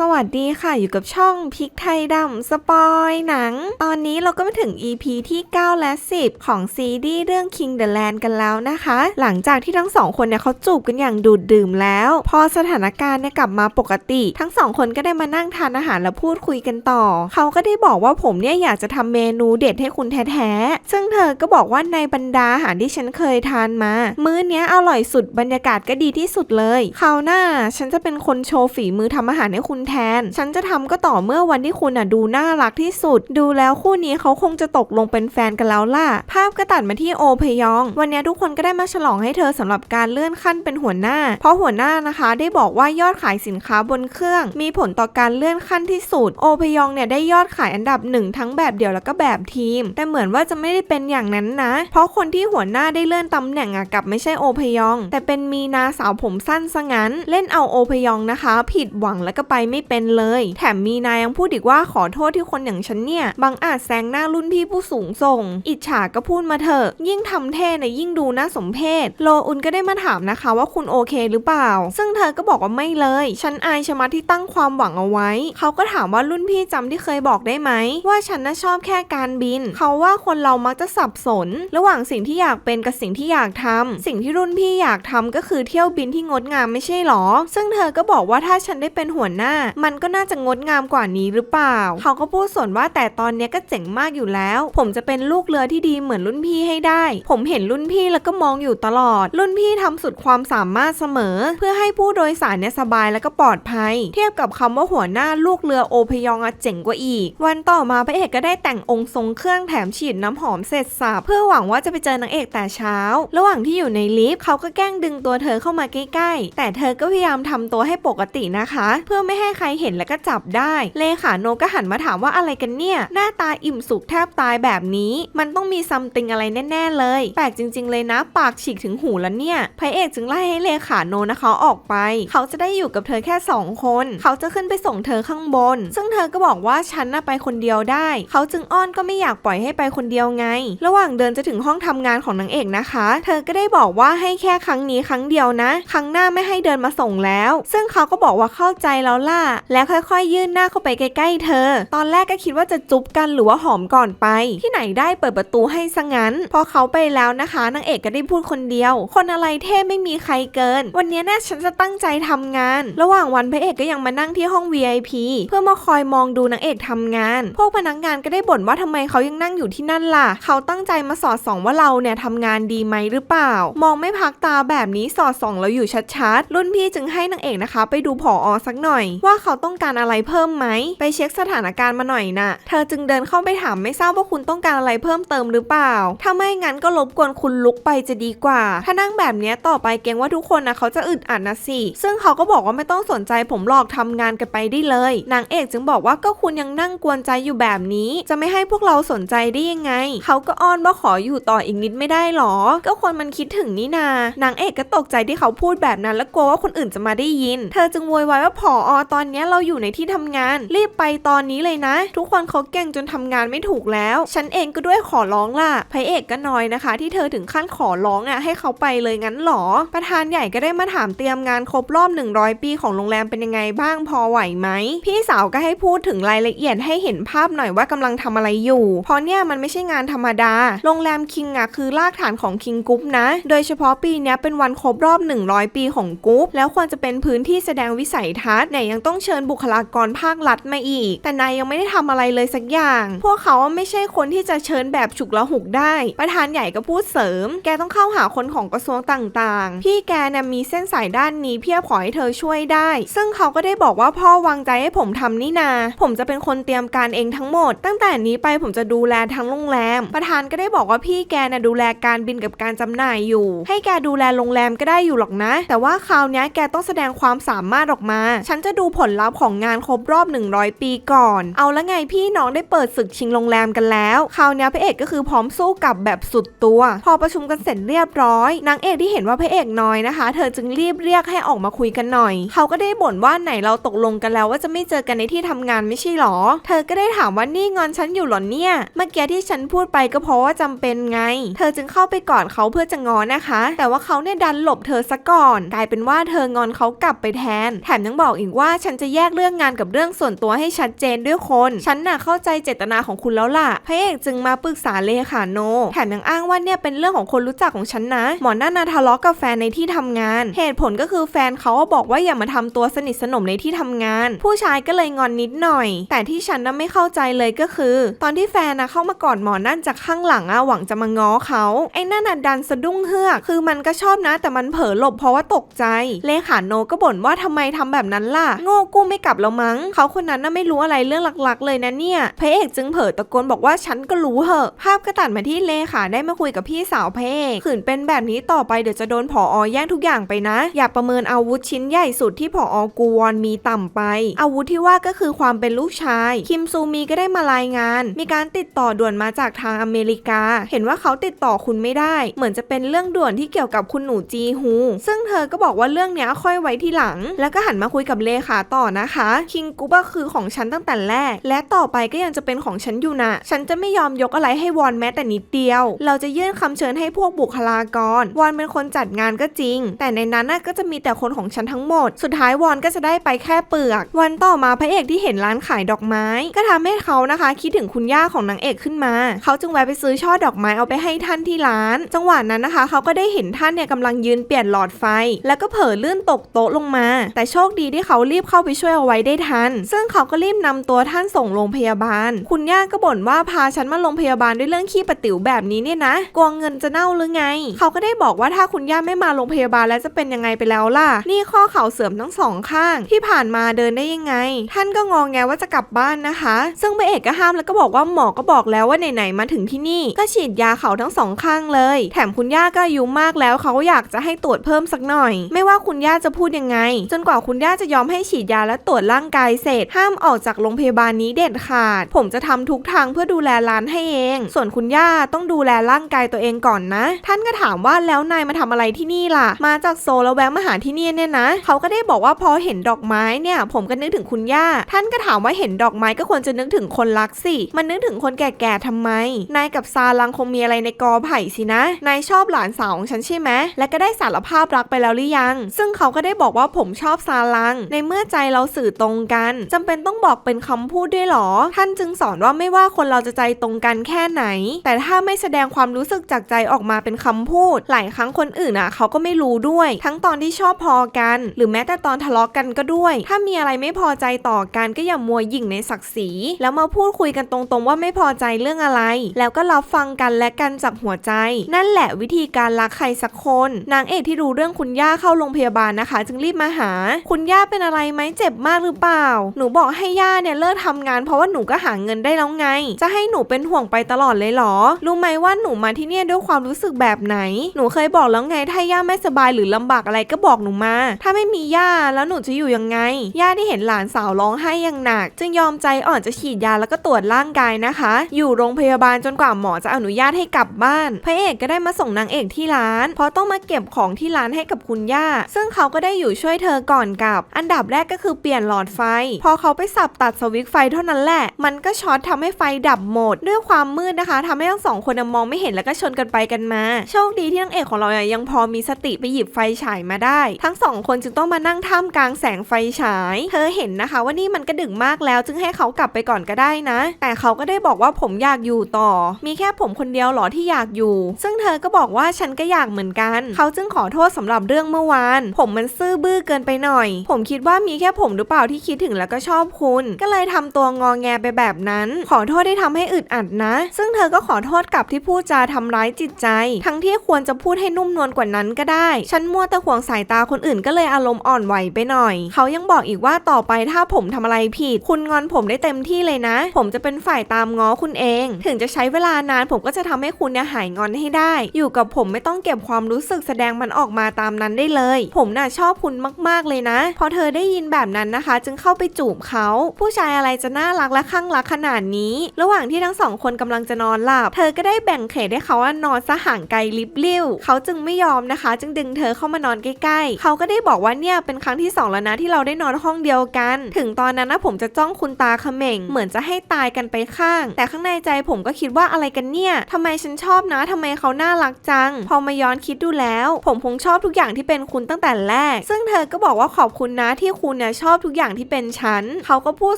สวัสดีค่ะอยู่กับช่องพริกไทยดำสปอยหนัง ตอนนี้เราก็มาถึง EP ที่ 9 และ 10 ของซีรีส์เรื่อง King the Land กันแล้วนะคะ หลังจากที่ทั้งสองคนเนี่ยเขาจูบกันอย่างดูดดื่มแล้ว พอสถานการณ์เนี่ยกลับมาปกติ ทั้งสองคนก็ได้มานั่งทานอาหารและพูดคุยกันต่อ เขาก็ได้บอกว่าผมเนี่ยอยากจะทำเมนูเด็ดให้คุณแท้ๆ ซึ่งเธอก็บอกว่าในบรรดาอาหารที่ฉันเคยทานมา มื้อเนี้ยอร่อยสุดบรรยากาศก็ดีที่สุดเลยคราวหน้าฉันจะเป็นคนโชว์ฝีมือทำอาหารให้คุณแทน ฉันจะทำก็ต่อเมื่อวันที่คุณอะดูน่ารักที่สุด ดูแล้วคู่นี้เขาคงจะตกลงเป็นแฟนกันแล้วล่ะ ภาพก็ตัดมาที่โอเพยอง วันนี้ทุกคนก็ได้มาฉลองให้เธอสำหรับการเลื่อนขั้นเป็นหัวหน้า เพราะหัวหน้านะคะได้บอกว่ายอดขายสินค้าบนเครื่อง มีผลต่อการเลื่อนขั้นที่สุด โอเพยองเนี่ยได้ยอดขายอันดับหนึ่งทั้งแบบเดี่ยวแล้วก็แบบทีม แต่เหมือนว่าจะไม่ได้เป็นอย่างนั้นนะ เพราะคนที่หัวหน้าได้เลื่อนตำแหน่งอะกลับไม่ใช่โอเพยอง แต่เป็นมีนาสาวผมสั้นซะงั้น เล่นเอาโอเพยองนะคะ ผิดหวังแล้วก็ไปไม่เป็นเลย แถมมีนายยังพูดอีกว่าขอโทษที่คนอย่างฉันเนี่ยบังอาจแซงหน้ารุ่นพี่ผู้สูงส่ง อิจฉาก็พูดมาเถอะ ยิ่งทำเท่นี่ยยิ่งดูน่าสมเพชโลอุนก็ได้มาถามนะคะว่าคุณโอเคหรือเปล่า ซึ่งเธอก็บอกว่าไม่เลย ฉันอายชะมัดที่ตั้งความหวังเอาไว้ เขาก็ถามว่ารุ่นพี่จำที่เคยบอกได้ไหม ว่าฉันน่ะชอบแค่การบิน เขาว่าคนเรามักจะสับสน ระหว่างสิ่งที่อยากเป็นกับสิ่งที่อยากทำสิ่งที่รุ่นพี่อยากทำก็คือเที่ยวบินที่งดงามไม่ใช่หรอ ซึ่งเธอก็บอกว่าถ้าฉันได้เป็นหัวหน้ามันก็น่าจะงดงามกว่านี้หรือเปล่า เขาก็พูดส่วนว่าแต่ตอนเนี้ยก็เจ๋งมากอยู่แล้ว ผมจะเป็นลูกเรือที่ดีเหมือนรุ่นพี่ให้ได้ ผมเห็นรุ่นพี่แล้วก็มองอยู่ตลอด รุ่นพี่ทำสุดความสามารถเสมอ เพื่อให้ผู้โดยสารเนี่ยสบายแล้วก็ปลอดภัย เทียบกับคำว่าหัวหน้าลูกเรือโอพยองอะเจ๋งกว่าอีก วันต่อมาพระเอกก็ได้แต่งองค์ทรงเครื่องแถมฉีดน้ำหอมเสร็จสับเพื่อหวังว่าจะไปเจอนางเอกแต่เช้า ระหว่างที่อยู่ในลิฟต์เขาก็แกล้งดึงตัวเธอเข้ามาใกล้ๆ แต่เธอก็พยายามทำตัวให้ปกตินะคะ เพื่อไม่ให้ใครเห็นแล้วก็จับได้ เลขาโนก็หันมาถามว่าอะไรกันเนี่ย หน้าตาอิ่มสุกแทบตายแบบนี้ มันต้องมีซัมติงอะไรแน่ ๆ เลย แปลกจริง ๆ เลยนะ ปากฉีกถึงหูแล้วเนี่ยพระเอกจึงไล่ให้เลขาโนนะคะออกไป เขาจะได้อยู่กับเธอแค่สองคน เขาจะขึ้นไปส่งเธอข้างบน ซึ่งเธอก็บอกว่าฉันน่ะไปคนเดียวได้ เขาจึงอ้อนก็ไม่อยากปล่อยให้ไปคนเดียวไง ระหว่างเดินจะถึงห้องทำงานของนางเอกนะคะ เธอก็ได้บอกว่าให้แค่ครั้งนี้ครั้งเดียวนะ ครั้งหน้าไม่ให้เดินมาส่งแล้ว ซึ่งเขาก็บอกว่าเข้าใจแล้วล่ะแล้วค่อยๆ ยื่นหน้าเข้าไปใกล้ ๆ เธอ ตอนแรกก็คิดว่าจะจุ๊บกันหรือว่าหอมก่อนไป ที่ไหนได้เปิดประตูให้ซะงั้น พอเขาไปแล้วนะคะนางเอกก็ได้พูดคนเดียว คนอะไรเท่ไม่มีใครเกิน วันนี้น่าฉันจะตั้งใจทำงาน ระหว่างวันพระเอกก็ยังมานั่งที่ห้อง VIP เพื่อมาคอยมองดูนางเอกทำงาน พวกพนักงานก็ได้บ่นว่าทำไมเขายังนั่งอยู่ที่นั่นล่ะ เขาตั้งใจมาสอดส่องว่าเราเนี่ยทำงานดีไหมหรือเปล่า มองไม่พักตาแบบนี้สอดส่องเราอยู่ชัดๆ รุ่นพี่จึงให้นางเอกนะคะ ไปดูผออสักหน่อยว่าเขาต้องการอะไรเพิ่มไหม ไปเช็คสถานการณ์มาหน่อยน่ะ เธอจึงเดินเข้าไปถามไม่ทราบว่าคุณต้องการอะไรเพิ่มเติมหรือเปล่า ถ้าไม่งั้นก็รบกวนคุณลุกไปจะดีกว่า ถ้านั่งแบบนี้ต่อไปเกรงว่าทุกคนนะเขาจะอึดอัดนะสิ ซึ่งเขาก็บอกว่าไม่ต้องสนใจผมหลอกทำงานกันไปได้เลย นางเอกจึงบอกว่าก็คุณยังนั่งกวนใจอยู่แบบนี้ จะไม่ให้พวกเราสนใจได้ยังไง เขาก็อ้อนว่าขออยู่ต่ออีกนิดไม่ได้หรอ ก็คนมันคิดถึงนี่นา นางเอกก็ตกใจที่เขาพูดแบบนั้น แล้วกลัวว่าคนอื่นจะมาได้ยิน เธอจึงโวยวายว่าผออตอนนี้เราอยู่ในที่ทำงาน รีบไปตอนนี้เลยนะ ทุกคนเขาเก่งจนทำงานไม่ถูกแล้ว ฉันเองก็ด้วยขอร้องล่ะพระเอกก็น้อยนะคะ ที่เธอถึงขั้นขอร้องอะให้เขาไปเลยงั้นหรอ ประธานใหญ่ก็ได้มาถามเตรียมงานครบรอบ 100 ปีของโรงแรมเป็นยังไงบ้างพอไหวไหมพี่สาวก็ให้พูดถึงรายละเอียดให้เห็นภาพหน่อยว่ากำลังทำอะไรอยู่ เพราะเนี่ยมันไม่ใช่งานธรรมดา โรงแรมคิงอะคือรากฐานของคิงกรุ๊ปนะ โดยเฉพาะปีนี้เป็นวันครบรอบ 100 ปีของกรุ๊ปแล้วควรจะเป็นพื้นที่แสดงวิสัยทัศน์เนี่ยยังต้องเชิญบุคลากรภาครัฐมาอีก แต่นายยังไม่ได้ทำอะไรเลยสักอย่าง พวกเขาไม่ใช่คนที่จะเชิญแบบฉุกละหุกได้ ประธานใหญ่ก็พูดเสริม แกต้องเข้าหาคนของกระทรวงต่างๆ พี่แกเนี่ยมีเส้นสายด้านนี้เพียบขอให้เธอช่วยได้ ซึ่งเขาก็ได้บอกว่าพ่อวางใจให้ผมทำนี่นา ผมจะเป็นคนเตรียมการเองทั้งหมด ตั้งแต่นี้ไปผมจะดูแลทั้งโรงแรม ประธานก็ได้บอกว่าพี่แกน่ะดูแลการบินกับการจำหน่ายอยู่ ให้แกดูแลโรงแรมก็ได้อยู่หรอกนะ แต่ว่าคราวนี้แกต้องแสดงความสามารถออกมา ฉันจะดูผลลัพธ์ของงานครบรอบ 100 ปีก่อน เอาละไงพี่น้องได้เปิดศึกชิงโรงแรมกันแล้ว คราวนี้พระเอกก็คือพร้อมสู้กับแบบสุดตัว พอประชุมกันเสร็จเรียบร้อย นางเอกที่เห็นว่าพระเอกน้อยนะคะ เธอจึงรีบเรียกให้ออกมาคุยกันหน่อย เขาก็ได้บ่นว่าไหนเราตกลงกันแล้วว่าจะไม่เจอกันในที่ทำงานไม่ใช่หรอ เธอก็ได้ถามว่านี่งอนฉันอยู่หรอเนี่ย เมื่อกี้ที่ฉันพูดไปก็เพราะว่าจำเป็นไง เธอจึงเข้าไปกอดเขาเพื่อจะงอนนะคะ แต่ว่าเขาเนี่ยดันหลบเธอซะก่อน กลายเป็นว่าเธองอนเขากลับไปแทน แถมยังบอกอีกว่าฉันจะแยกเรื่องงานกับเรื่องส่วนตัวให้ชัดเจนด้วยคน ฉันน่ะเข้าใจเจตนาของคุณแล้วล่ะ พระเอกจึงมาปรึกษาเลขาโน แถมยังอ้างว่าเนี่ยเป็นเรื่องของคนรู้จักของฉันนะ หมอนั่นน่ะทะเลาะกับแฟนในที่ทำงาน เหตุผลก็คือแฟนเขาบอกว่าอย่ามาทำตัวสนิทสนมในที่ทำงาน ผู้ชายก็เลยงอนนิดหน่อย แต่ที่ฉันน่ะไม่เข้าใจเลยก็คือ ตอนที่แฟนน่ะเข้ามากอดหมอนั่นจากข้างหลังอะหวังจะมาง้อเขาไอ้นั่นน่ะดันสะดุ้งเฮือกคือมันก็ชอบนะ แต่มันเผลอหลบเพราะว่าตกใจ เลขาโนก็บ่นว่าทำไมทำแบบนั้นล่ะโง่กู้ไม่กลับแล้วมั้ง เขาคนนั้นน่ะไม่รู้อะไรเรื่องหลักๆ เลยนะเนี่ยพระเอกจึงเผลอตะโกนบอกว่าฉันก็รู้เหอะภาพก็ตัดมาที่เลขาได้มาคุยกับพี่สาวพระเอกขืนเป็นแบบนี้ต่อไปเดี๋ยวจะโดนผอแย่งทุกอย่างไปนะ อย่าประเมินอาวุธชิ้นใหญ่สุดที่ผอกูวอนมีต่ำไป อาวุธที่ว่าก็คือความเป็นลูกชาย คิมซูมีก็ได้มารายงาน มีการติดต่อด่วนมาจากทางอเมริกา เห็นว่าเขาติดต่อคุณไม่ได้ เหมือนจะเป็นเรื่องด่วนที่เกี่ยวกับคุณหนูจีฮูซึ่งเธอก็บอกว่าเรื่องนี้ค่อยไว้ที่หลัง แล้วก็หันมาคุยกับเลขาต่อนะคะคิงกูก็คือของฉันตั้งแต่แรก และต่อไปก็ยังจะเป็นของฉันอยู่นะฉันจะไม่ยอมยกอะไรให้วอนแม้แต่นิดเดียว เราจะยื่นคำเชิญให้พวกบุคลากร วอนเป็นคนจัดงานก็จริง แต่ในนั้นน่ะก็จะมีแต่คนของฉันทั้งหมด สุดท้ายวอนก็จะได้ไปแค่เปลือก วันต่อมาพระเอกที่เห็นร้านขายดอกไม้ ก็ทำให้เขานะคะ คิดถึงคุณย่าของนางเอกขึ้นมา เขาจึงแวะไปซื้อช่อดอกไม้เอาไปให้ท่านที่ร้าน จังหวะนั้นนะคะ เขาก็ได้เห็นท่านเนี่ยกำลังยืนเปลี่ยนหลอดไฟ แล้วก็เผลอลื่นตกโต๊ะลงมา แต่โชคดีที่เขารีบเข้าไปช่วยเอาไว้ได้ทัน ซึ่งเขาก็รีบนำตัวท่านส่งโรงพยาบาล คุณย่าก็บ่นว่าพาฉันมาโรงพยาบาลด้วยเรื่องขี้ปะติ๋วแบบนี้เนี่ยนะกลัวเงินจะเน่าหรือไง เขาก็ได้บอกว่าถ้าคุณย่าไม่มาโรงพยาบาลแล้วจะเป็นยังไงไปแล้วล่ะ นี่ข้อเข่าเสื่อมทั้งสองข้าง ที่ผ่านมาเดินได้ยังไง ท่านก็งองแงว่าจะกลับบ้านนะคะ ซึ่งพระเอกก็ห้ามแล้วก็บอกว่าหมอก็บอกแล้วว่าไหนๆมาถึงที่นี่ ก็ฉีดยาเข่าทั้งสองข้างเลย แถมคุณย่าก็อายุมากแล้วเขาก็อยากจะให้ตรวจเพิ่มสักหน่อย ไม่ว่าคุณย่าจะพูดยังไง จนกว่าคุณย่าจะยอมให้ฉีดยาและตรวจร่างกายเสร็จ ห้ามออกจากโรงพยาบาลนี้เด็ดขาด ผมจะทำทุกทางเพื่อดูแลร้านให้เอง ส่วนคุณย่าต้องดูแลร่างกายตัวเองก่อนนะ ท่านก็ถามว่าแล้วนายมาทำอะไรที่นี่ล่ะ มาจากโซลแล้วแวะมาหาที่นี่เนี่ยนะ เขาก็ได้บอกว่าพอเห็นดอกไม้เนี่ย ผมก็นึกถึงคุณย่า ท่านก็ถามว่าเห็นดอกไม้ก็ควรจะนึกถึงคนรักสิ มันนึกถึงคนแก่ๆทำไม นายกับซาลังคงมีอะไรในกอไผ่สินะ นายชอบหลานสาวของฉันใช่ไหม และก็ได้สารภาพรักไปแล้วหรือยัง ซึ่งเขาก็ได้บอกว่าผมชอบซาลัง ในเมื่อใจเราสื่อตรงกันจำเป็นต้องบอกเป็นคำพูดด้วยหรอ ท่านจึงสอนว่าไม่ว่าคนเราจะใจตรงกันแค่ไหน แต่ถ้าไม่แสดงความรู้สึกจากใจออกมาเป็นคำพูด หลายครั้งคนอื่นอะเขาก็ไม่รู้ด้วย ทั้งตอนที่ชอบพอกัน หรือแม้แต่ตอนทะเลาะกันก็ด้วย ถ้ามีอะไรไม่พอใจต่อกันก็อย่ามัวหยิ่งในศักดิ์ศรีแล้วมาพูดคุยกันตรงๆว่าไม่พอใจเรื่องอะไร แล้วก็รับฟังกันและกันจากหัวใจ นั่นแหละวิธีการรักใครสักคน นางเอกที่รู้เรื่องคุณย่าเข้าโรงพยาบาลนะคะ จึงรีบมาหา คุณย่าเป็นอะไรไหมเจ็บมากหรือเปล่า หนูบอกให้ย่าเนี่ยเลิกทำงาน เพราะว่าหนูก็หาเงินได้แล้วไง จะให้หนูเป็นห่วงไปตลอดเลยเหรอ รู้ไหมว่าหนูมาที่เนี่ยด้วยความรู้สึกแบบไหน หนูเคยบอกแล้วไงถ้าย่าไม่สบายหรือลำบากอะไรก็บอกหนูมา ถ้าไม่มีย่าแล้วหนูจะอยู่ยังไง ย่าที่เห็นหลานสาวร้องไห้อย่างหนัก จึงยอมใจอ่อนจะฉีดยาแล้วก็ตรวจร่างกายนะคะ อยู่โรงพยาบาลจนกว่าหมอจะอนุญาตให้กลับบ้าน พระเอกก็ได้มาส่งนางเอกที่ร้าน เพราะต้องมาเก็บของที่ร้านให้กับคุณย่า ซึ่งเขาก็ได้อยู่ช่วยเธอก่อนกลับ อันดับแรกก็คือเปลี่ยนหลอดไฟ พอเขาไปสับตัดสวิตช์ไฟเท่านั้นแหละ มันก็ช็อตทำให้ไฟดับหมด ด้วยความมืดนะคะทำให้ทั้งสองคนมองไม่เห็นแล้วก็ชนกันไปกันมา โชคดีที่นางเอกของเราเนี่ยยังพอมีสติไปหยิบไฟฉายมาได้ ทั้งสองคนจึงต้องมานั่งท่ามกลางแสงไฟฉาย เธอเห็นนะคะ ว่านี่มันก็ดึกมากแล้ว จึงให้เขากลับไปก่อนก็ได้นะ แต่เขาก็ได้บอกว่าผมอยากอยู่ต่อ มีแค่ผมคนเดียวหรอที่อยากอยู่ ซึ่งเธอก็บอกว่าฉันก็อยากเหมือนกัน เขาจึงขอโทษสำหรับเรื่องเมื่อวาน ผมมันซื่อบื้อเกินไปหน่อย ผมคิดว่ามีแค่ผมหรือเปล่าที่คิดถึงแล้วก็ชอบคุณ ก็เลยทำตัวงอแงไปแบบนั้น ขอโทษที่ทำให้อึดอัดนะ ซึ่งเธอก็ขอโทษกลับที่พูดจาทำร้ายจิตใจ ทั้งที่ควรจะพูดให้นุ่มนวลกว่านั้นก็ได้ ฉันมัวแต่ห่วงสายตาคนอื่นก็เลยอารมณ์อ่อนไหวไปหน่อย เขายังบอกอีกว่าต่อไปถ้าผมทำอะไรผิด คุณงอนผมได้เต็มที่เลยนะ ผมจะเป็นฝ่ายตามง้อคุณเอง ถึงจะใช้เวลานานผมก็จะทำให้คุณเนี่ยหายงอนให้ได้ อยู่กับผมไม่ต้องเก็บความรู้สึกแสดงมันออกมาตามนั้นได้เลย ผมน่ะชอบคุณมากๆเลยนะ พอเธอได้ยินแบบนั้นนะคะ จึงเข้าไปจูบเขาผู้ชายอะไรจะน่ารักและข้างรักขนาดนี้ ระหว่างที่ทั้งสองคนกำลังจะนอนหลับ เธอก็ได้แบ่งเขตให้เขาว่านอนซะห่างไกลลิบลิ่วเขาจึงไม่ยอมนะคะ จึงดึงเธอเข้ามานอนใกล้ๆ เขาก็ได้บอกว่าเนี่ยเป็นครั้งที่สองแล้วนะที่เราได้นอนห้องเดียวกัน ถึงตอนนั้นนะผมจะจ้องคุณตาเขม่ง เหมือนจะให้ตายกันไปข้าง แต่ข้างในใจผมก็คิดว่าอะไรกันเนี่ยทำไมฉันชอบนะทำไมเขาน่ารักจัง พอมาย้อนคิดดูแล้ว ผมคงชอบทุกอย่างที่เป็นคุณตั้งแต่แรก ซึ่งเธอก็บอกว่าขอบคุณนะที่คุณเนี่ยชอบทุกอย่างที่เป็นฉัน เขาก็พูด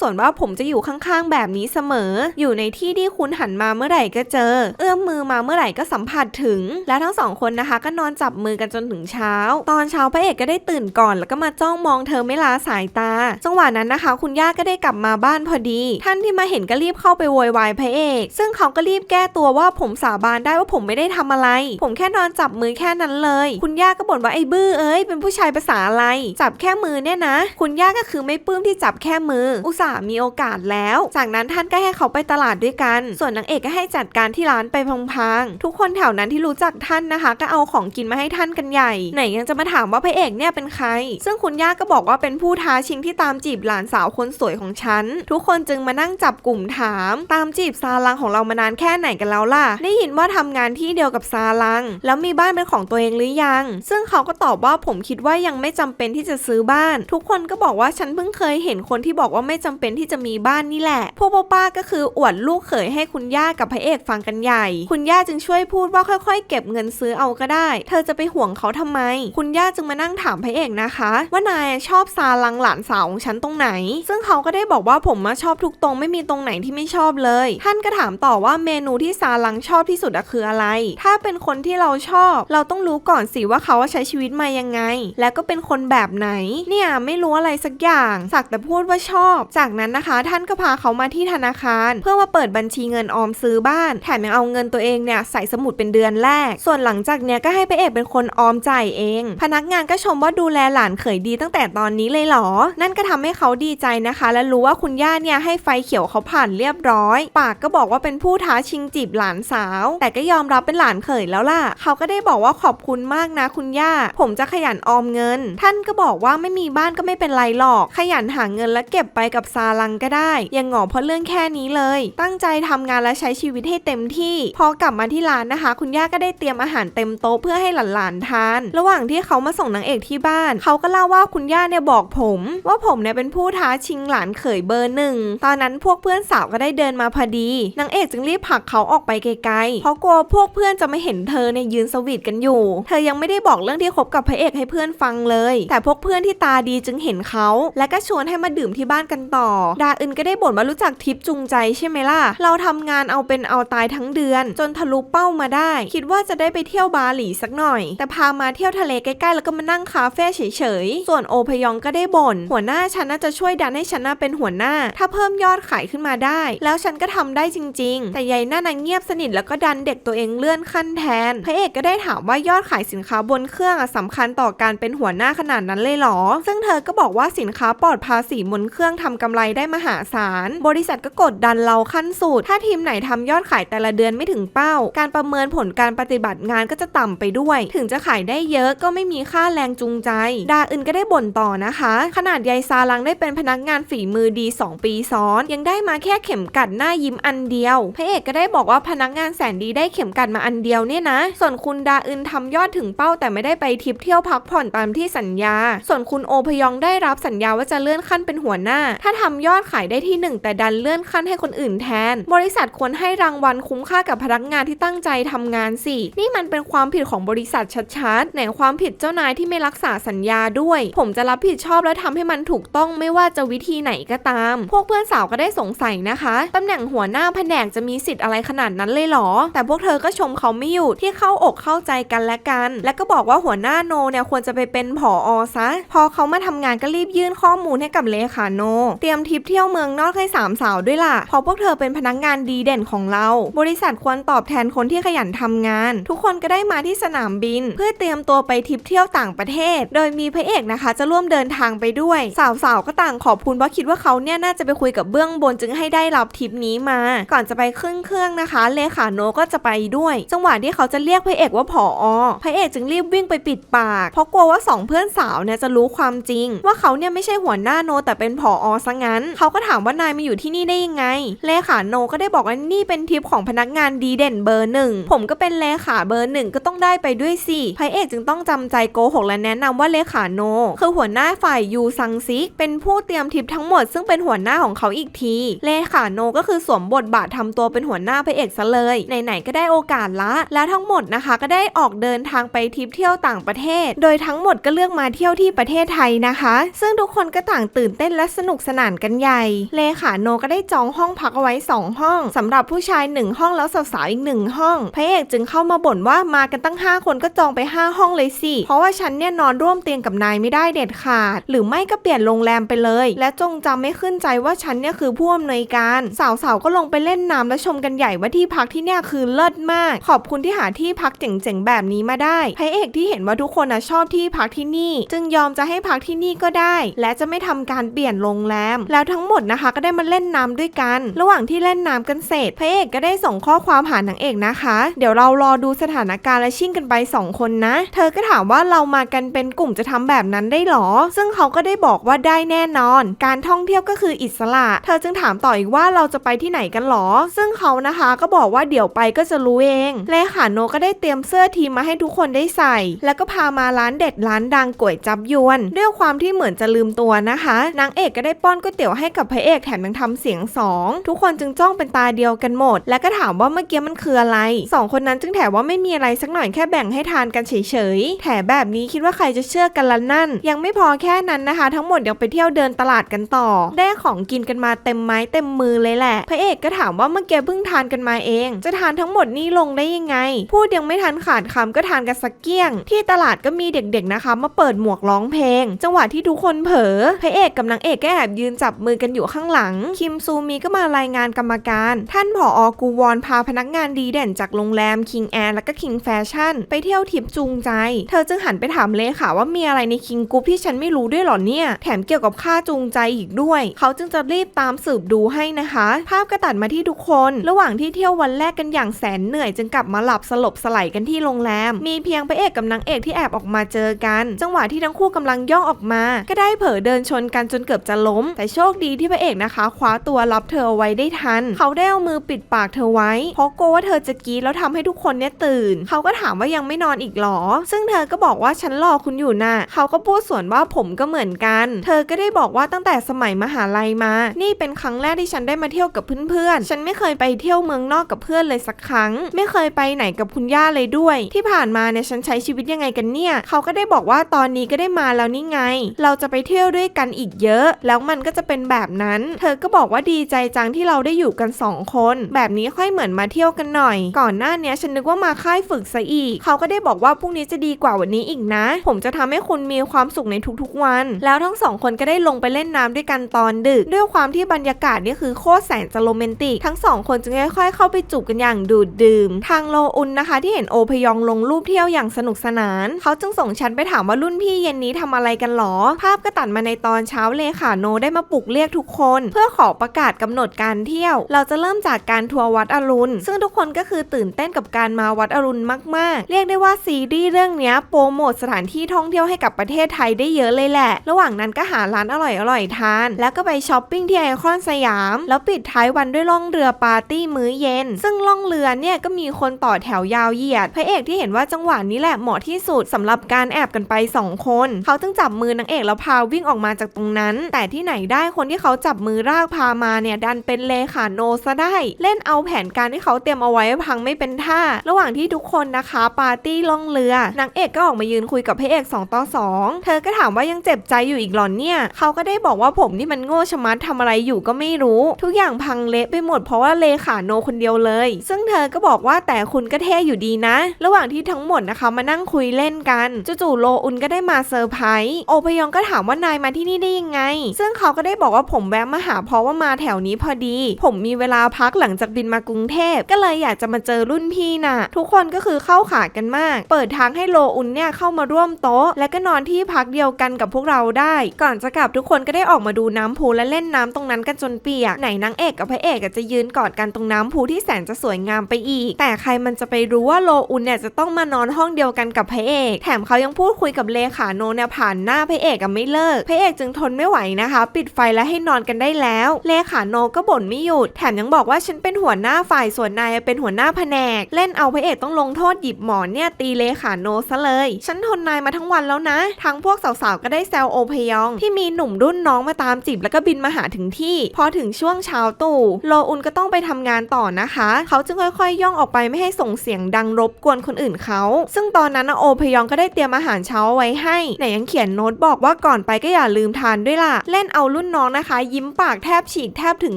ส่วนว่าผมจะอยู่ข้างๆ แบบนี้เสมอ อยู่ในที่ที่คุณหันมาเมื่อไหร่ก็เจอ เอื้อมมือมาเมื่อไหร่ก็สัมผัสถึง แล้วทั้งสองคนนะคะ ก็นอนจับมือกันจนถึงเช้า ตอนเช้าพระเอกก็ได้ตื่นก่อนแล้วก็มาจ้องมองเธอไม่ลาสายตา จังหวะนั้นนะคะ คุณย่าก็ได้กลับมาบ้านพอดี ท่านที่มาเห็นก็รีบเข้าไปโวยวายพระเอก ซึ่งเขาก็รีบแก้ตัวว่าผมสาบานได้ว่าผมไม่ได้ทำอะไร ผมแค่นอนจับมือแค่นั้นเลย คุณย่าก็บ่นว่าไอ้บื้อเอ้ยเป็นผู้ชายภาษาอะไร จับแค่มือเนี่ยนะคุุณย่าก็คือไม่ปลื้มที่จับแค่มือ อุตส่าห์มีโอกาสแล้ว จากนั้นท่านก็ให้เขาไปตลาดด้วยกัน ส่วนนางเอกก็ให้จัดการที่ร้านไปพลางๆทุกคนแถวนั้นที่รู้จักท่านนะคะ ก็เอาของกินมาให้ท่านกันใหญ่ ไหนยังจะมาถามว่าพระเอกเนี่ยเป็นใคร ซึ่งคุณย่าก็บอกว่าเป็นผู้ท้าชิงที่ตามจีบหลานสาวคนสวยของฉัน ทุกคนจึงมานั่งจับกลุ่มถาม ตามจีบซาลังของเรามานานแค่ไหนกันแล้วล่ะ ได้ยินว่าทำงานที่เดียวกับซาลัง แล้วมีบ้านเป็นของตัวเองหรือยัง ซึ่งเขาก็ตอบว่าผมคิดว่ายังไม่จำเป็นที่จะซื้อบ้าน ทุกคนก็บอกว่าฉันเพิ่งเคยเห็นคนที่บอกว่าไม่จำเป็นที่จะมีบ้านนี่แหละ พวกป้าก็คืออวดลูกเขยให้คุณย่ากับพระเอกฟังกันใหญ่ คุณย่าจึงช่วยพูดว่าค่อยๆ เก็บเงินซื้อเอาก็ได้ เธอจะไปห่วงเขาทำไม คุณย่าจึงมานั่งถามพระเอกนะคะ ว่านายชอบซาลังหลานสาวของฉันตรงไหน ซึ่งเขาก็ได้บอกว่าผมมาชอบทุกตรงไม่มีตรงไหนที่ไม่ชอบเลย ท่านก็ถามต่อว่าเมนูที่ซาลังชอบที่สุดคืออะไร ถ้าเป็นคนที่เราชอบ เราต้องรู้ก่อนสิว่าเขาใช้ชีวิตมายังไง และก็เป็นคนแบบไหน เนี่ยไม่รู้อะไรสักอย่างสักแต่พูดว่าชอบ จากนั้นนะคะ ท่านก็พาเขามาที่ธนาคาร เพื่อมาเปิดบัญชีเงินออมซื้อบ้าน แถมยังเอาเงินตัวเองเนี่ยใส่สมุดเป็นเดือนแรก ส่วนหลังจากเนี้ยก็ให้พระเอกเป็นคนออมจ่ายเอง พนักงานก็ชมว่าดูแลหลานเขยดีตั้งแต่ตอนนี้เลยเหรอ นั่นก็ทำให้เขาดีใจนะคะ และรู้ว่าคุณย่าเนี่ยให้ไฟเขียวเขาผ่านเรียบร้อย ปากก็บอกว่าเป็นผู้ท้าชิงจีบหลานสาว แต่ก็ยอมรับเป็นหลานเขยแล้วล่ะ เขาก็ได้บอกว่าขอบคุณมากนะคุณย่า ผมจะขยันออมเงิน ท่านก็บอกว่าไม่มีบ้านก็ไม่เป็นไรหรอก ขยันหาเงินและเก็บไปกับซาลังก็ได้ยังหงอเพราะเรื่องแค่นี้เลย ตั้งใจทำงานและใช้ชีวิตให้เต็มที่ พอกลับมาที่ร้านนะคะ คุณย่าก็ได้เตรียมอาหารเต็มโต๊ะเพื่อให้หลานๆทาน ระหว่างที่เขามาส่งนางเอกที่บ้าน เขาก็เล่าว่าคุณย่าเนี่ยบอกผม ว่าผมเนี่ยเป็นผู้ท้าชิงหลานเขยเบอร์หนึ่งตอนนั้นพวกเพื่อนสาวก็ได้เดินมาพอดีนางเอกจึงรีบผลักเขาออกไปไกลๆเพราะกลัวพวกเพื่อนจะไม่เห็นเธอเนี่ยยืนสวีทกันอยู่ เธอยังไม่ได้บอกเรื่องที่คบกับพระเอกให้เพื่อนฟังเลย แต่พวกเพื่อนที่ตาดีจึงเห็นเขาและก็ชวนให้มาดื่มที่บ้านกันต่อ ดาอึนก็ได้บ่นว่ารู้จักทิปจูงใจใช่ไหมล่ะ เราทำงานเอาเป็นเอาตายทั้งเดือน จนทะลุเป้ามาได้ คิดว่าจะได้ไปเที่ยวบาหลีสักหน่อย แต่พามาเที่ยวทะเลใกล้ๆ แล้วก็มานั่งคาเฟ่เฉยๆ ส่วนโอพยองก็ได้บ่นหัวหน้าฉันน่าจะช่วยดันให้ฉันน่าเป็นหัวหน้า ถ้าเพิ่มยอดขายขึ้นมาได้ แล้วฉันก็ทำได้จริง ๆ แต่ยายนั่นน่ะเงียบสนิทแล้วก็ดันเด็กตัวเองเลื่อนขั้นแทนพระเอกก็ได้ถามว่ายอดขายสินค้าบนเครื่องอะสำคัญต่อการเป็นหัวหน้าขนาดนั้นเลยหรอ ซึ่งเธอก็บอกอกว่าสินค้าปลอดภาษีบนเครื่องทำกำไรได้มหาศาล บริษัทก็กดดันเราขั้นสุด ถ้าทีมไหนทำยอดขายแต่ละเดือนไม่ถึงเป้า การประเมินผลการปฏิบัติงานก็จะต่ำไปด้วย ถึงจะขายได้เยอะก็ไม่มีค่าแรงจูงใจ ดาอึนก็ได้บ่นต่อนะคะ ขนาดยายซาลังได้เป็นพนักงานฝีมือดี 2 ปีซ้อน ยังได้มาแค่เข็มกัดหน้ายิ้มอันเดียว พระเอกก็ได้บอกว่าพนักงานแสนดีได้เข็มกัดมาอันเดียวเนี่ยนะ ส่วนคุณดาอึนทำยอดถึงเป้าแต่ไม่ได้ไปทริปเที่ยวพักผ่อนตามที่สัญญา ส่วนคุณโอพยองได้ได้รับสัญญาว่าจะเลื่อนขั้นเป็นหัวหน้า ถ้าทำยอดขายได้ที่หนึ่งแต่ดันเลื่อนขั้นให้คนอื่นแทน บริษัทควรให้รางวัลคุ้มค่ากับพนักงานที่ตั้งใจทำงานสิ นี่มันเป็นความผิดของบริษัทชัดๆไหนความผิดเจ้านายที่ไม่รักษาสัญญาด้วย ผมจะรับผิดชอบและทำให้มันถูกต้องไม่ว่าจะวิธีไหนก็ตาม พวกเพื่อนสาวก็ได้สงสัยนะคะตำแหน่งหัวหน้าแผนกจะมีสิทธิ์อะไรขนาดนั้นเลยหรอ แต่พวกเธอก็ชมเขาไม่หยุดที่เข้าอกเข้าใจกันและกัน และก็บอกว่าหัวหน้าโนเนี่ยควรจะไปเป็นผออซะ พอเขามาทำงานก็รีบยื่นข้อมูลให้กับเลขาโน เตรียมทริปเที่ยวเมืองนอกให้สามสาวด้วยล่ะเพราะพวกเธอเป็นพนักงานดีเด่นของเรา บริษัทควรตอบแทนคนที่ขยันทำงาน ทุกคนก็ได้มาที่สนามบิน เพื่อเตรียมตัวไปทริปเที่ยวต่างประเทศ โดยมีพระเอกนะคะ จะร่วมเดินทางไปด้วย สาวๆก็ต่างขอบคุณเพราะคิดว่าเขาเนี่ยน่าจะไปคุยกับเบื้องบนจึงให้ได้รับทริปนี้มา ก่อนจะไปขึ้นเครื่องนะคะ เลขาโนก็จะไปด้วย จังหวะที่เขาจะเรียกพระเอกว่าผออพระเอกจึงรีบวิ่งไปปิดปาก เพราะกลัวว่าสองเพื่อนสาวเนี่ยจะรู้ความจริงว่าเขาเนี่ยไม่ใช่หัวหน้าโน แต่เป็นผออซะงั้น เขาก็ถามว่านายมาอยู่ที่นี่ได้ยังไง เลขาโนก็ได้บอกว่านี่เป็นทริปของพนักงานดีเด่นเบอร์หนึ่ง ผมก็เป็นเลขาเบอร์หนึ่งก็ต้องได้ไปด้วยสิพระเอกจึงต้องจำใจโกหกและแนะนำว่าเลขาโน คือหัวหน้าฝ่ายยูซังซิก เป็นผู้เตรียมทริปทั้งหมด ซึ่งเป็นหัวหน้าของเขาอีกที เลขาโนก็คือสวมบทบาททำตัวเป็นหัวหน้าพระเอกซะเลย ไหนๆก็ได้โอกาสละ แล้วทั้งหมดนะคะก็ได้ออกเดินทางไปทริปเที่ยวต่างประเทศ โดยทั้งหมดก็เลือกมาเที่ยวที่ประเทศไทยนะคะซึ่งทุกคนก็ต่างตื่นเต้นและสนุกสนานกันใหญ่ เลขาโนก็ได้จองห้องพักเอาไว้ 2 ห้องสำหรับผู้ชายหนึ่งห้องแล้วสาวๆอีกหนึ่งห้อง พระเอกจึงเข้ามาบ่นว่ามากันตั้ง 5 คนก็จองไป 5 ห้องเลยสิ เพราะว่าฉันเนี่ยนอนร่วมเตียงกับนายไม่ได้เด็ดขาด หรือไม่ก็เปลี่ยนโรงแรมไปเลย และจงจำไม่ขึ้นใจว่าฉันเนี่ยคือผู้อำนวยการ สาวๆก็ลงไปเล่นน้ำและชมกันใหญ่ว่าที่พักที่เนี่ยคือเลิศมาก ขอบคุณที่หาที่พักเจ๋งๆแบบนี้มาได้พระเอกที่เห็นว่าทุกคนนะชอบที่พักที่นี่ จึงยอมจะให้พักที่นี่ก็ได้ และจะไม่ทำการเปลี่ยนโรงแรม แล้วทั้งหมดนะคะ ก็ได้มาเล่นน้ำด้วยกัน ระหว่างที่เล่นน้ำกันเสร็จพระเอกก็ได้ส่งข้อความหานางเอกนะคะ เดี๋ยวเรารอดูสถานการณ์และชิ่งกันไปสองคนนะ เธอก็ถามว่าเรามากันเป็นกลุ่มจะทำแบบนั้นได้หรอ ซึ่งเขาก็ได้บอกว่าได้แน่นอน การท่องเที่ยวก็คืออิสระ เธอจึงถามต่ออีกว่าเราจะไปที่ไหนกันหรอ ซึ่งเขานะคะก็บอกว่าเดี๋ยวไปก็จะรู้เองเลขาโนก็ได้เตรียมเสื้อทีมมาให้ทุกคนได้ใส่ แล้วก็พามาร้านเด็ดร้านดังก๋วยจับยวนด้วยความที่เหมือนจะลืมตัวนะคะนางเอกก็ได้ป้อนก๋วยเตี๋ยวให้กับพระเอกแถมยังทำเสียงสองทุกคนจึงจ้องเป็นตาเดียวกันหมด แล้วก็ถามว่าเมื่อกี้มันคืออะไรสองคนนั้นจึงแถมว่าไม่มีอะไรสักหน่อยแค่แบ่งให้ทานกันเฉยๆแถมแบบนี้คิดว่าใครจะเชื่อกันละนั่น ยังไม่พอแค่นั้นนะคะ ทั้งหมดยังไปเที่ยวเดินตลาดกันต่อ ได้ของกินกันมาเต็มไม้เต็มมือเลยแหละ พระเอกก็ถามว่าเมื่อกี้เพิ่งทานกันมาเอง จะทานทั้งหมดนี้ลงได้ยังไง พูดยังไม่ทันขาดคำก็ทานกันสักเกี้ยง ที่ตลาดก็มีเด็กๆนะคะ มาเปิดหมวกร้องเพลง จังหวะที่ทุกคนเผลอพระเอกกับนางเอกก็แอบยืนจับมือกันอยู่ข้างหลัง คิมซูมีก็มารายงานกรรมการ ท่านผออกูวอนพาพนักงานดีเด่นจากโรงแรม King Air และก็ King Fashion ไปเที่ยวทิปจูงใจ เธอจึงหันไปถามเลขาว่ามีอะไรใน King Group ที่ฉันไม่รู้ด้วยหรอเนี่ย แถมเกี่ยวกับค่าจูงใจอีกด้วย เขาจึงจะรีบตามสืบดูให้นะคะ ภาพก็ตัดมาที่ทุกคน ระหว่างที่เที่ยววันแรกกันอย่างแสนเหนื่อย จึงกลับมาหลับสลบสลายกันที่โรงแรม มีเพียงพระเอกกับนางเอกที่แอบออกมาเจอกัน จังหวะที่ทั้งคู่กำลังย่องออกมาก็ได้เผลอเดินชนกันจนเกือบจะล้ม แต่โชคดีที่พระเอกนะคะ คว้าตัวรับเธอเอาไว้ได้ทัน เขาได้เอามือปิดปากเธอไว้ เพราะกลัวว่าเธอจะกรีดแล้วทำให้ทุกคนเนี่ยตื่น เขาก็ถามว่ายังไม่นอนอีกหรอ ซึ่งเธอก็บอกว่าฉันรอคุณอยู่น่ะ เขาก็พูดสวนว่าผมก็เหมือนกัน เธอก็ได้บอกว่าตั้งแต่สมัยมหาลัยมา นี่เป็นครั้งแรกที่ฉันได้มาเที่ยวกับเพื่อนๆ ฉันไม่เคยไปเที่ยวเมืองนอกกับเพื่อนเลยสักครั้ง ไม่เคยไปไหนกับคุณย่าเลยด้วย ที่ผ่านมาเนี่ยฉันใช้ชีวิตยังไงกันเนี่ย เขาก็ได้บอกว่าตอนนี้ก็ได้มาแล้วนี่ไงเราจะไปเที่ยวด้วยกันอีกเยอะ แล้วมันก็จะเป็นแบบนั้น เธอก็บอกว่าดีใจจังที่เราได้อยู่กันสองคน แบบนี้ค่อยเหมือนมาเที่ยวกันหน่อย ก่อนหน้านี้ฉันนึกว่ามาค่ายฝึกซะอีก เขาก็ได้บอกว่าพรุ่งนี้จะดีกว่าวันนี้อีกนะ ผมจะทำให้คุณมีความสุขในทุกๆวัน แล้วทั้งสองคนก็ได้ลงไปเล่นน้ำด้วยกันตอนดึก ด้วยความที่บรรยากาศนี่คือโคตรแสนจะโรแมนติก ทั้งสองคนจึงค่อยๆเข้าไปจูบกันอย่างดูดดื่ม ทางโลอุนนะคะ ที่เห็นโอพยองลงรูปเที่ยวอย่างสนุกสนาน เขาจึงส่งฉันไปถามว่ารุ่นพี่เย็นนี้ทำอะไรกันหรอภาพก็ตัดมาในตอนเช้าเลขาโนได้มาปลุกเรียกทุกคน เพื่อขอประกาศกำหนดการเที่ยว เราจะเริ่มจากการทัวร์วัดอรุณ ซึ่งทุกคนก็คือตื่นเต้นกับการมาวัดอรุณมาก ๆ เรียกได้ว่าซีรีส์เรื่องนี้โปรโมทสถานที่ท่องเที่ยวให้กับประเทศไทยได้เยอะเลยแหละ ระหว่างนั้นก็หาร้านอร่อยๆทาน แล้วก็ไปช้อปปิ้งที่ไอคอนสยาม แล้วปิดท้ายวันด้วยล่องเรือปาร์ตี้มื้อเย็น ซึ่งล่องเรือเนี่ยก็มีคนต่อแถวยาวเหยียด พระเอกที่เห็นว่าจังหวะนี้แหละเหมาะที่สุดสำหรับการแอบกันไปสองคน เขาจึงจับมือนางเอกแล้วพาวิ่งออกมาจากตรงนั้น แต่ที่ไหนได้คนที่เขาจับมือรากพามาเนี่ยดันเป็นเลขาโนซะได้ เล่นเอาแผนการที่เขาเตรียมเอาไว้พังไม่เป็นท่า ระหว่างที่ทุกคนนะคะ ปาร์ตี้ล่องเรือนางเอกก็ออกมายืนคุยกับพระเอก2ต่อ2 เธอก็ถามว่ายังเจ็บใจอยู่อีกหรอเนี่ย เขาก็ได้บอกว่าผมนี่มันโง่ชะมัดทำอะไรอยู่ก็ไม่รู้ ทุกอย่างพังเละไปหมดเพราะว่าเลขาโนคนเดียวเลย ซึ่งเธอก็บอกว่าแต่คุณก็เท่อยู่ดีนะ ระหว่างที่ทั้งหมดนะคะมานั่งคุยเล่นกันจู่ๆโลอุนก็ได้มาเซอร์ไพรส์โอพยองก็ถามว่านายมาที่นี่ได้ยังไง ซึ่งเขาก็ได้บอกว่าผมแวะมาหาเพราะว่ามาแถวนี้พอดี ผมมีเวลาพักหลังจากบินมากรุงเทพ ก็เลยอยากจะมาเจอรุ่นพี่น่ะ ทุกคนก็คือเข้าขากันมาก เปิดทางให้โลอุนเนี่ยเข้ามาร่วมโต๊ะ และก็นอนที่พักเดียวกันกับพวกเราได้ ก่อนจะกลับทุกคนก็ได้ออกมาดูน้ำพุและเล่นน้ำตรงนั้นกันจนเปียกไหนนางเอกกับพระเอกจะยืนกอดกันตรงน้ำพุที่แสนจะสวยงามไปอีก แต่ใครมันจะไปรู้ว่าโลอุนเนี่ยจะต้องมานอนห้องเดียวกันกับพระเอก แถมเขายังพูดคุยกับเลขาโนเนี่ยผ่านหน้าพระเอกอะไม่เลิก พระเอกจึงทนไม่ไหวนะคะ ปิดไฟและให้นอนกันได้แล้ว เลขาโนก็บ่นไม่หยุด แถมยังบอกว่าฉันเป็นหัวหน้าฝ่ายส่วนนายเป็นหัวหน้าแผนก เล่นเอาพระเอกต้องลงโทษหยิบหมอนเนี่ยตีเลขาโนซะเลย ฉันทนนายมาทั้งวันแล้วนะ ทั้งพวกสาวๆก็ได้แซวโอพยอง ที่มีหนุ่มรุ่นน้องมาตามจีบแล้วก็บินมาหาถึงที่ พอถึงช่วงเช้าตู่โลอุนก็ต้องไปทำงานต่อนะคะ เขาจึงค่อยๆย่องออกไปไม่ให้ส่งเสียงดังรบกวนคนอื่นเขา ซึ่งตอนนั้นโอพยองก็ได้เตรียมอาหารเช้าไว้ให้ไหนยังเขียนโน้ตบอกว่าก่อนไปก็อย่าลืมทานด้วยล่ะ เล่นเอารุ่นน้องนะคะ ยิ้มปากแทบฉีกแทบถึง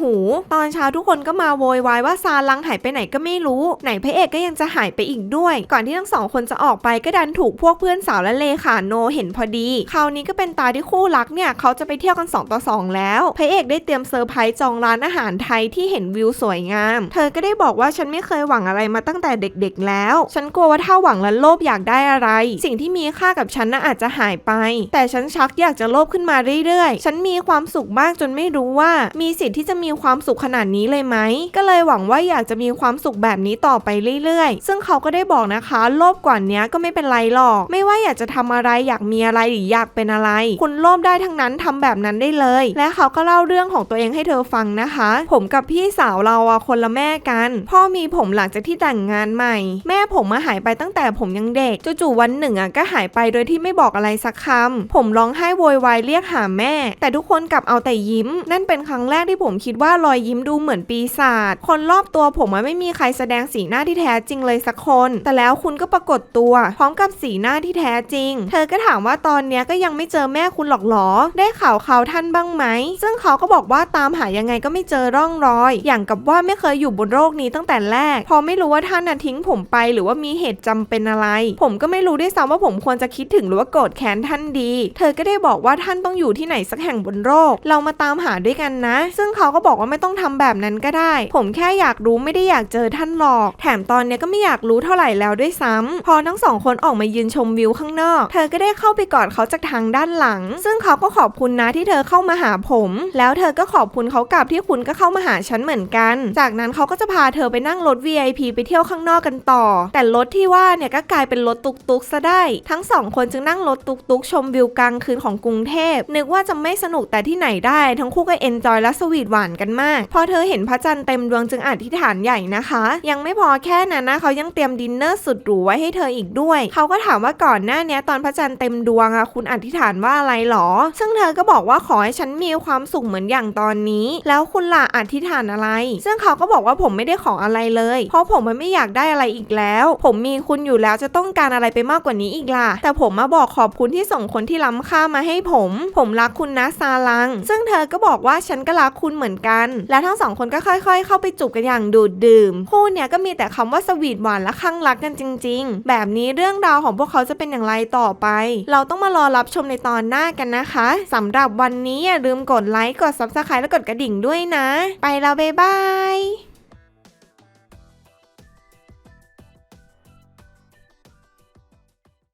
หู ตอนเช้าทุกคนก็มาโวยวายว่าซาลังหายไปไหนก็ไม่รู้ ไหนพระเอกก็ยังจะหายไปอีกด้วย ก่อนที่ทั้งสองคนจะออกไปก็ดันถูกพวกเพื่อนสาวและเลขาโนเห็นพอดี คราวนี้ก็เป็นตาที่คู่รักเนี่ยเขาจะไปเที่ยวกัน 2 ต่อ 2 แล้ว พระเอกได้เตรียมเซอร์ไพรส์จองร้านอาหารไทยที่เห็นวิวสวยงาม เธอก็ได้บอกว่าฉันไม่เคยหวังอะไรมาตั้งแต่เด็กๆแล้ว ฉันกลัวว่าถ้าหวังและโลภอยากได้อะไร สิ่งที่มีค่ากับฉันน่ะอาจจะหายไป แต่ฉันชักอยากจะโลภขึ้นมาเรื่อยๆ ฉันมีความสุขมากจนไม่รู้ว่า มีสิทธิ์ที่จะมีความสุขขนาดนี้เลยไหม ก็เลยหวังว่าอยากจะมีความสุขแบบนี้ต่อไปเรื่อยๆ ซึ่งเขาก็ได้บอกนะคะ โลภกว่านี้ก็ไม่เป็นไรหรอก ไม่ว่าอยากจะทำอะไรอยากมีอะไรหรืออยากเป็นอะไร คุณโลภได้ทั้งนั้นทำแบบนั้นได้เลย และเขาก็เล่าเรื่องของตัวเองให้เธอฟังนะคะ ผมกับพี่สาวเราอะคนละแม่กัน พ่อมีผมหลังจากที่แต่งงานใหม่ แม่ผมมาหายไปตั้งแต่ผมยังเด็กจู่ๆวันหนึ่งอะก็หายไปโดยที่ไม่บอกอะไรสักคำผมร้องไห้โวยวายเรียกหาแม่ แต่ทุกคนกลับเอาแต่ยิ้ม นั่นเป็นครั้งแรกที่ผมคิดว่ารอยยิ้มดูเหมือนปีศาจคนรอบตัวผมไม่มีใครแสดงสีหน้าที่แท้จริงเลยสักคน แต่แล้วคุณก็ปรากฏตัว พร้อมกับสีหน้าที่แท้จริง เธอก็ถามว่าตอนเนี้ยก็ยังไม่เจอแม่คุณหรอกหรอ ได้ข่าวข่าวท่านบ้างไหม ซึ่งเขาก็บอกว่าตามหายังไงก็ไม่เจอร่องรอย อย่างกับว่าไม่เคยอยู่บนโลกนี้ตั้งแต่แรก พอไม่รู้ว่าท่านน่ะทิ้งผมไปหรือว่ามีเหตุจำเป็นอะไร ผมก็ไม่รู้ด้วยซ้ำว่าผมควรจะคิดถึงหรือว่าโกรธแค้นท่านดี เธธอก็ได้บอกว่าท่านต้องอยู่ที่ไหนสักแห่งบนโลกเรามาตามหาด้วยกันนะ ซึ่งเขาก็บอกว่าไม่ต้องทำแบบนั้นก็ได้ ผมแค่อยากรู้ไม่ได้อยากเจอท่านหรอก แถมตอนนี้ก็ไม่อยากรู้เท่าไหร่แล้วด้วยซ้ำพอทั้งสองคนออกมายืนชมวิวข้างนอก เธอก็ได้เข้าไปกอดเขาจากทางด้านหลัง ซึ่งเขาก็ขอบคุณนะที่เธอเข้ามาหาผม แล้วเธอก็ขอบคุณเขากลับที่คุณก็เข้ามาหาฉันเหมือนกัน จากนั้นเขาก็จะพาเธอไปนั่งรถ VIP ไปเที่ยวข้างนอกกันต่อ แต่รถที่ว่าเนี่ยก็กลายเป็นรถตุกตุกๆซะได้ ทั้งสองคนจึงนั่งรถตุกๆชมวิวกลางคืนของกรุงเทพ นึกว่าจะไม่สนุกแต่ที่ไหนได้ ทั้งคู่ก็เอนจอยและสวีทหวานกันมาก พอเธอเห็นพระจันทร์เต็มดวงจึงอธิษฐานใหญ่นะคะ ยังไม่พอแค่นั้นนะเขายังเตรียมดินเนอร์สุดหรูไว้ให้เธออีกด้วย เขาก็ถามว่าก่อนหน้านี้ตอนพระจันทร์เต็มดวงอะคุณอธิษฐานว่าอะไรหรอ ซึ่งเธอก็บอกว่าขอให้ฉันมีความสุขเหมือนอย่างตอนนี้ แล้วคุณล่ะอธิษฐานอะไร ซึ่งเขาก็บอกว่าผมไม่ได้ขออะไรเลย เพราะผมมันไม่อยากได้อะไรอีกแล้ว ผมมีคุณอยู่แล้วจะต้องการอะไรไปมากกว่านี้อีกล่ะ แต่ผมมาบอกขอบคุณที่ส่งคนที่ล้ำค่ามาให้ผม ผมรักคุณนะซาลัง ซึ่งเธอก็บอกว่าฉันก็รักคุณเหมือนกัน และทั้งสองคนก็ค่อยๆ เข้าไปจูบกันอย่างดูดดื่ม คู่เนี้ยก็มีแต่คำว่าสวีทหวานและคลั่งรักกันจริง ๆ แบบนี้เรื่องราวของพวกเขาจะเป็นอย่างไรต่อไป เราต้องมารอรับชมในตอนหน้ากันนะคะสำหรับวันนี้อย่าลืมกดไลค์ กด subscribe และกดกระดิ่งด้วยนะ ไปแล้วบ๊ายบาย